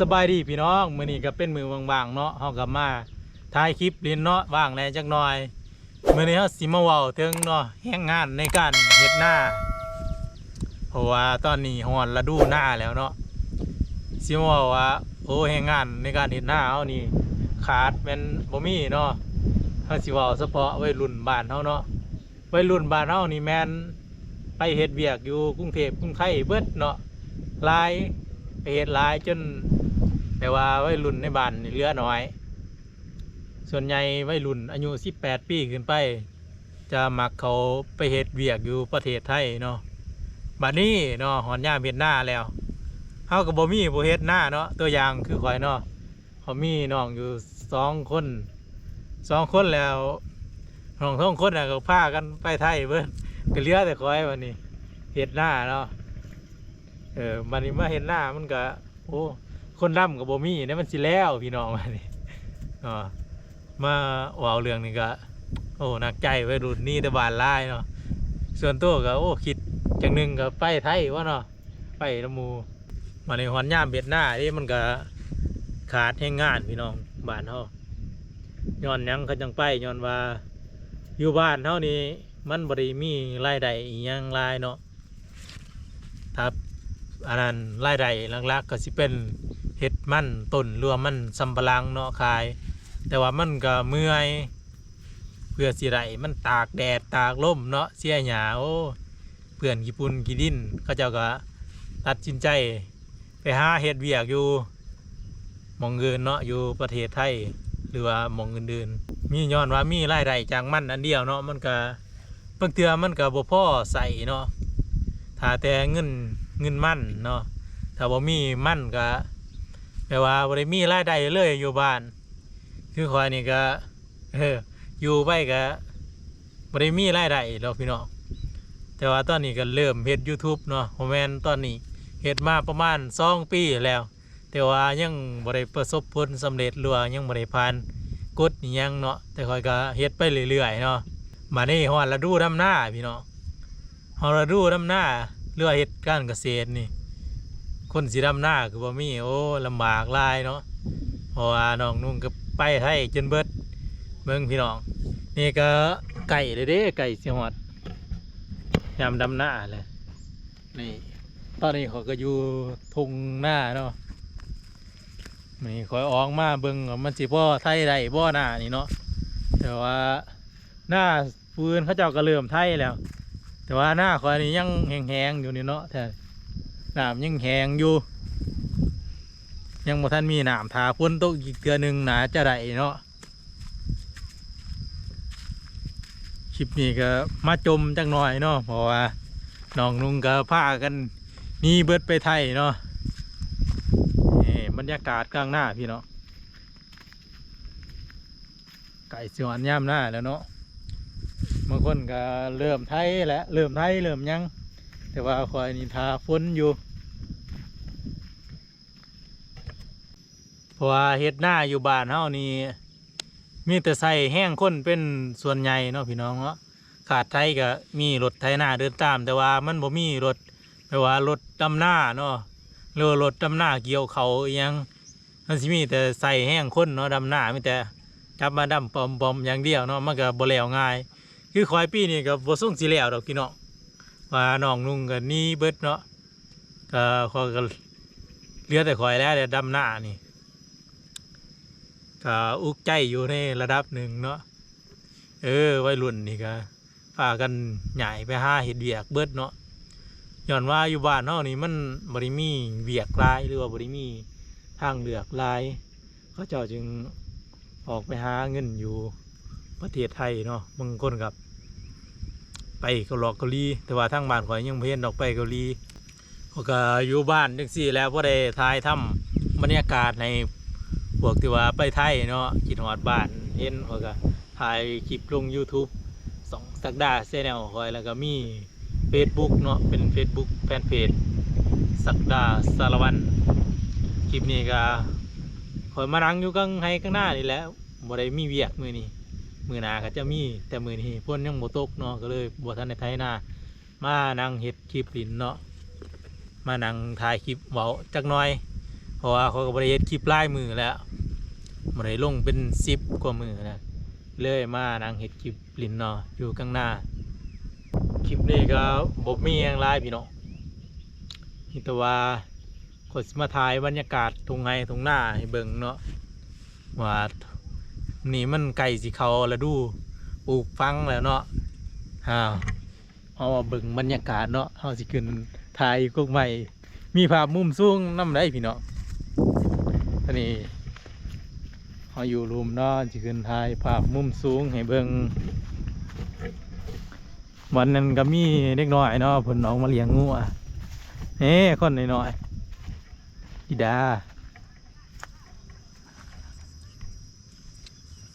สบายดีพี่น้องมือนี้ก็เป็นมือว่างๆเนาะเฮาก็มาถ่ายคลิปเล่นเนาะว่างแน่จักหน่อยมื้อนี้เฮาสิมาเว้าถึงเนาะแรงงานในการเฮ็ดหนาเพราะว่าตอนนี้ฮอนฤดูหน้าแล้วเนาะสิมาเว้าว่าโอ้แรงงานในการเฮ็ดหน้าเฮานี่ขาดแม่นบ่มีเนาะเฮาสิเว้าเฉพาะวัยรุ่นบ้านเฮาเนาะวัยรุ่นบ้านเฮานี่แม่นไปเฮ็ดเวียกอยู่กรุงเทพกรุงไทยเบิดเนาะลายไปเฮ็ดลายจน แต่ว่าวัยรุ่นในบ้านนี่เหลือน้อย ส่วนใหญ่วัยรุ่นอายุ 18 ปีขึ้นไป จะมักเขาไปเฮ็ดเวียกอยู่ประเทศไทยเนาะบัดนี้เนาะหอนยาเฮ็ดหน้าแล้วเฮาก็บ่มีผู้เฮ็ดหน้าเนาะตัวอย่างคือข่อยเนาะเขามีน้องอยู่สองคนสองคนแล้วน้องสองคนน่ะก็พากันไปไทยเบิ่นก็เหลือแต่ข่อยวันนี้เฮ็ดหน้าเนาะเออมันนี่มาเห็นหน้ามันก็โอ้ คนดำกับโบมี่เนี่ยมันสิแล้วพี่น้องมานี่อ๋อมาว่าวเรื่องนี้ก็ โอ้หนักใจไว้รุ่นนี้แต่บานไล่เนาะส่วนตัวก็โอ้คิดจังหนึ่งก็ไปไทยว่าเนาะไปน้ำหมูมาในหอนย่ามเบียดหน้าที่มันก็ขาดให้งงานพี่น้องบ้านเฮาย้อนยังเขาจังไปย้อนว่าอยู่บ้านเฮานี่มันบริมีรายได้อีหยังรายเนาะถ้าอันนั้นรายได้ลักๆก็สิเป็น เห็ดมันต้นรวมมันสำปะหลังเนาะขาย แต่ว่ามันก็เมื่อยเพื่อสิได้มันตากแดดตากลมเนาะเสียหยาโอ้เพื่อนญี่ปุ่นกีดินเขาเจ้าก็ตัดสินใจ ไปหาเห็ดเวียกอยู่มองเงินเนาะอยู่ประเทศไทยหรือว่ามองอื่นๆมีย้อนว่ามีรายได้จากมันอันเดียวเนาะมันก็บางเทื่อมันก็บ่พ่อใส่เนาะถ้าแต่เงินเงินมั่นเนาะถ้าบ่มีมั่นก็ แปลว่าบ่ได้มีรายได้เลยอยู่บ้าน คือคอยนี่ก็เอออยู่ไปก็บ่ได้มีรายได้ดอกพี่น้องแต่ว่าตอนนี้ก็เริ่มเฮ็ด YouTube เนาะผมแมนตอนนี้เฮ็ดมาประมาณ2ปีแล้ว แต่ว่ายังบ่ได้ประสบผลสำเร็จหรือว่ายังบ่ได้ผ่านกฎอิหยังเนาะแต่คอยก็เฮ็ดไปเรื่อยๆเนาะมานี่ฮอดฤดูดำหน้าพี่น้องเฮาระดูดำหน้าเรือว่าเฮ็ดการเกษตรนี่ คนสิดำหน้าคือบ่มีโอ้ลำบากลายเนาะเพราะว่าน้องนุ่งก็ไปไทยจนเบิดเบิ่งพี่น้อง นี่ก็ไก่เด้เด้ไก่สิฮอดยามดำหน้าเลยนี่ตอนนี้เขาก็อยู่ทุ่งหน้าเนาะนี่คอยออกมาเบิ่งมันสิบ่อไทยได้บ่หน้านี่เนาะแต่ว่าหน้าปืนเขาเจ้าก็เริ่มไทยแล้ว แต่ว่าหน้าคอยนี่ยังแห้งๆอยู่นี่เนาะแต่ น้ำยังแห้งอยู่ ยังบ่ทันมีน้ำทาพ้นตกอีกเกือหนึ่งหนาจะได้เนาะคลิปนี้ก็มาจมจังหน่อยเนาะเพราะว่าน้องนุ่งก็พากันนี่เบิดไปไทยเนาะนี่บรรยากาศกลางหน้าพี่เนาะไก่สวนย่ามหน้าแล้วเนาะบางคนก็เริ่มไทยแหละเริ่มไทยเริ่มยัง แต่ว่าคอยนินทาฝนอยู่เพราะว่าเฮ็ดหน้าอยู่บ้านเฮานี่มีแต่ใส่แห้งคนเป็นส่วนใหญ่เนาะพี่น้องเนาะขาดไทยก็มีรถไถนาเดินตาม แต่ว่ามันบ่มีรถแปลว่ารถดำหน้าเนาะหรือรถดำหน้าเกี่ยวเขาอหยังมันสิมีแต่ใส่แห้งคนเนาะดำหน้ามีแต่จับมาดำปอมๆอมอย่างเดียวเนาะมันก็บ่แล้วง่าย คือคอยปีนี่ก็บ่ส่งสิแล้วดอกพี่น้อง ว่าน้องนุ่งก็หนี่เบิดเนาะก็คอยก็เลือแต่คอยแล้วแต่ดำหน้านี่ก็อุกใจอยู่ในระดับหนึ่งเนาะเออไวัยรุ่นนี่ก็พากันใหญ่ไปหาเห็ดเวียกเบิดเนาะย้อนว่าอยู่บ้านเฮานี่มันบ่ได้มีเวียกลายหรือว่าบ่ได้มีทางเลือกลายเขาเจ้าจึงออกไปหาเงินอยู่ประเทศไทยเนาะบางคนกับ ไปเกาหลอกเกาหลีแต่ว่าทางบ้านข่อยยังเพียนออกไปเกาหลีเขาก็อยู่บ้านจังซี่แล้วพอได้ถ่ายทำบรรยากาศในพวกที่ว่าไปไทยเนาะกินหอดบ้านเห็นเขาก็ถ่ายคลิปลง YouTube สองสักดาเซนแนลคอยแล้วก็มี Facebook เนาะเป็น Facebook แฟนเพจสักดาสารวันคลิปนี้ก็คอยมานั่งอยู่กังให้ข้างหน้านี่แหล้วบ่ได้มีเวียกมือนี้ มือหนาก็จะมีแต่มือนี้พ่นยังโมตกเนาะก็เลยบวทันในไทยนา มานั่งเฮ็ดคลิปลินเนาะมานั่งถ่ายคลิปเว้าจักหน่อย เพราะว่าเขาก็บริเฮ็ดคลิปลายมือแล้วบริลงเป็นซิปกว่ามือนะเลยมานั่งเฮ็ดคลิปลินเนาะอยู่ข้างหน้า คลิปนี้ก็บบมีอย่างไรพี่น้องนี่แต่ว่าขดมาถ่ายบรรยากาศทุ่งไห้ทุ่งหน้าให้เบิ่งเนาะว่า นี่มันไก่สิเขาแล้วดูปลูกฟังแล้วเนาะอ้าวเอามาเบิ่งบรรยากาศเนาะเฮาสิขึ้นถ่ายกุ๊กใหม่ มีภาพมุมสูงนำได้พี่เน้องอันนี้เฮาอยู่รูมเนาะสิขึ้นถ่ายภาพมุมสูงให้เบิ่งวันนั้นก็มีเด็กน้อยเนาะเพิ่นออกมาเลี้ยงงูอะเฮ้คนน้อยๆอีดา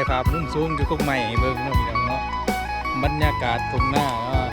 ายภาพมุมสูงอยู่กกใหม่ให้เบิ่งเนาะพี่น้องเนาะบรรยากาศตรงหน้าเนาะ